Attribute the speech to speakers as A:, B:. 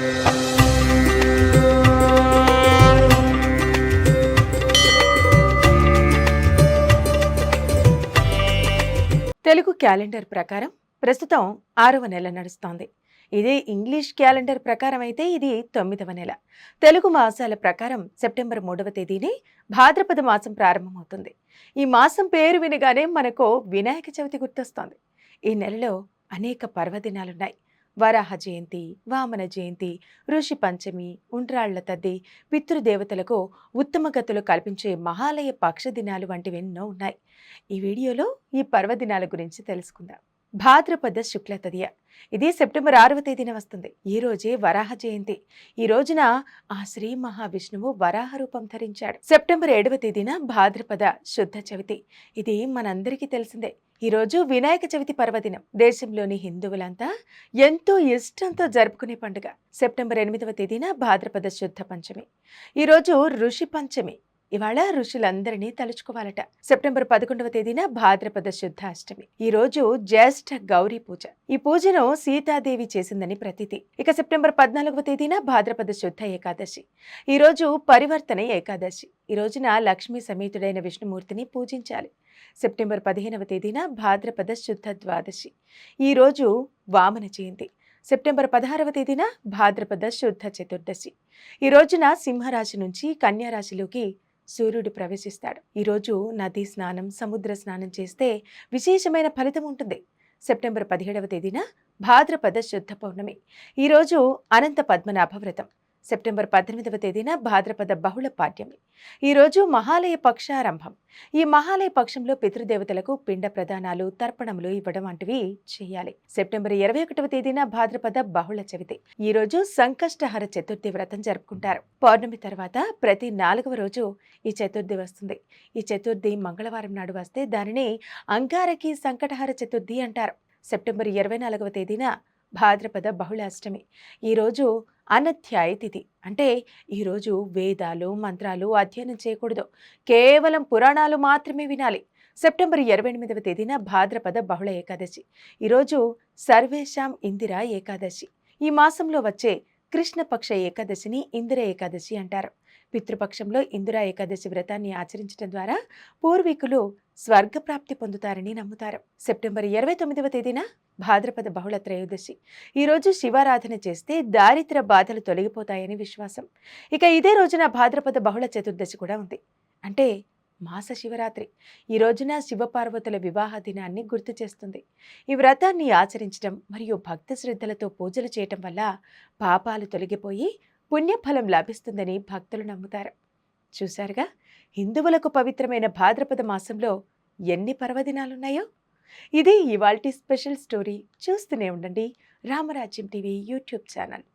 A: Telugu calendar ప్రకారం ప్రస్తుతం ఆరవ నెల నడుస్తోంది. ఇదే ఇంగ్లీష్ క్యాలెండర్ ప్రకారం అయితే ఇది తొమ్మిదవ నెల. తెలుగు మాసాల ప్రకారం సెప్టెంబర్ మూడవ తేదీనే భాద్రపద మాసం ప్రారంభమవుతుంది. ఈ మాసం పేరు వినగానే మనకు వినాయక చవితి గుర్తొస్తోంది. ఈ నెలలో అనేక పర్వదినాలున్నాయి. వరాహ జయంతి వామన జయంతి ఋషి పంచమి ఉండ్రాళ్ళ తద్ది పితృదేవతలకు ఉత్తమ గతులు కల్పించే మహాలయ పక్ష దినాలు వంటివి ఎన్నో ఉన్నాయి. ఈ వీడియోలో ఈ పర్వదినాల గురించి తెలుసుకుందాం. భాద్రపద శుక్ల తదియ. ఇది సెప్టెంబర్ ఆరవ తేదీన వస్తుంది. ఈ రోజే వరాహ జయంతి. ఈ రోజున ఆ శ్రీ మహావిష్ణువు వరాహ రూపం ధరించాడు. సెప్టెంబర్ ఏడవ తేదీన భాద్రపద శుద్ధ చవితి. ఇది మనందరికీ తెలిసిందే. ఈరోజు వినాయక చవితి పర్వదినం. దేశంలోని హిందువులంతా ఎంతో ఇష్టంతో జరుపుకునే పండుగ. సెప్టెంబర్ ఎనిమిదవ తేదీన భాద్రపద శుద్ధ పంచమి. ఈరోజు ఋషి పంచమి. ఇవాళ ఋషులందరినీ తలుచుకోవాలట. సెప్టెంబర్ పదకొండవ తేదీన భాద్రపద శుద్ధాష్టమి. ఈ రోజు జ్యేష్ఠ గౌరీ పూజ. ఈ పూజను సీతాదేవి చేసిందని ప్రతీతి. ఇక సెప్టెంబర్ పద్నాలుగవ తేదీన భాద్రపద శుద్ధ ఏకాదశి. ఈ రోజు పరివర్తన ఏకాదశి. ఈ రోజున లక్ష్మీ సమేతుడైన విష్ణుమూర్తిని పూజించాలి. సెప్టెంబర్ పదిహేనవ తేదీన భాద్రపద శుద్ధ ద్వాదశి. ఈ రోజు వామన జయంతి. సెప్టెంబర్ పదహారవ తేదీన భాద్రపద శుద్ధ చతుర్దశి. ఈ రోజున సింహరాశి నుంచి కన్యారాశిలోకి సూర్యుడు ప్రవేశిస్తాడు. ఈరోజు నదీ స్నానం సముద్ర స్నానం చేస్తే విశేషమైన ఫలితం ఉంటుంది. సెప్టెంబర్ పదిహేడవ తేదీన భాద్రపద శుద్ధ పౌర్ణమి. ఈరోజు అనంత పద్మనాభ వ్రతం. సెప్టెంబర్ పద్దెనిమిదవ తేదీన భాద్రపద బహుళ పాడ్యమి. ఈరోజు మహాలయ పక్షారంభం. ఈ మహాలయ పక్షంలో పితృదేవతలకు పిండ ప్రదానాలు తర్పణములు ఇవ్వడం వంటివి చేయాలి. సెప్టెంబర్ ఇరవై ఒకటవ తేదీన భాద్రపద బహుళ చవితి. ఈ రోజు సంకష్టహర చతుర్థి వ్రతం జరుపుకుంటారు. పౌర్ణమి తర్వాత ప్రతి నాలుగవ రోజు ఈ చతుర్థి వస్తుంది. ఈ చతుర్థి మంగళవారం నాడు వస్తే దానిని అంగారకి సంకటహర చతుర్థి అంటారు. సెప్టెంబర్ ఇరవై నాలుగవ తేదీన భాద్రపద బహుళాష్టమి. ఈరోజు అనధ్యాయ తిథి. అంటే ఈరోజు వేదాలు మంత్రాలు అధ్యయనం చేయకూడదు. కేవలం పురాణాలు మాత్రమే వినాలి. సెప్టెంబర్ ఇరవై ఎనిమిదవ తేదీన భాద్రపద బహుళ ఏకాదశి. ఈరోజు సర్వేశాం ఇందిర ఏకాదశి. ఈ మాసంలో వచ్చే కృష్ణపక్ష ఏకాదశిని ఇందిర ఏకాదశి అంటారు. పితృపక్షంలో ఇందిరా ఏకాదశి వ్రతాన్ని ఆచరించడం ద్వారా పూర్వీకులు స్వర్గప్రాప్తి పొందుతారని నమ్ముతారు. సెప్టెంబర్ ఇరవై తొమ్మిదవ తేదీన భాద్రపద బహుళ త్రయోదశి. ఈరోజు శివారాధన చేస్తే దారిద్ర బాధలు తొలగిపోతాయని విశ్వాసం. ఇక ఇదే రోజున భాద్రపద బహుళ చతుర్దశి కూడా ఉంది. అంటే మాస శివరాత్రి. ఈ రోజున శివపార్వతుల వివాహ దినాన్ని గుర్తు చేస్తుంది. ఈ వ్రతాన్ని ఆచరించడం మరియు భక్తి శ్రద్ధలతో పూజలు చేయటం వల్ల పాపాలు తొలగిపోయి పుణ్యఫలం లభిస్తుందని భక్తులు నమ్ముతారు. చూశారుగా హిందువులకు పవిత్రమైన భాద్రపద మాసంలో ఎన్ని పర్వదినాలున్నాయో? ఇది ఇవాల్టి స్పెషల్ స్టోరీ. చూస్తూనే ఉండండి రామరాజ్యం టీవీ యూట్యూబ్ ఛానల్.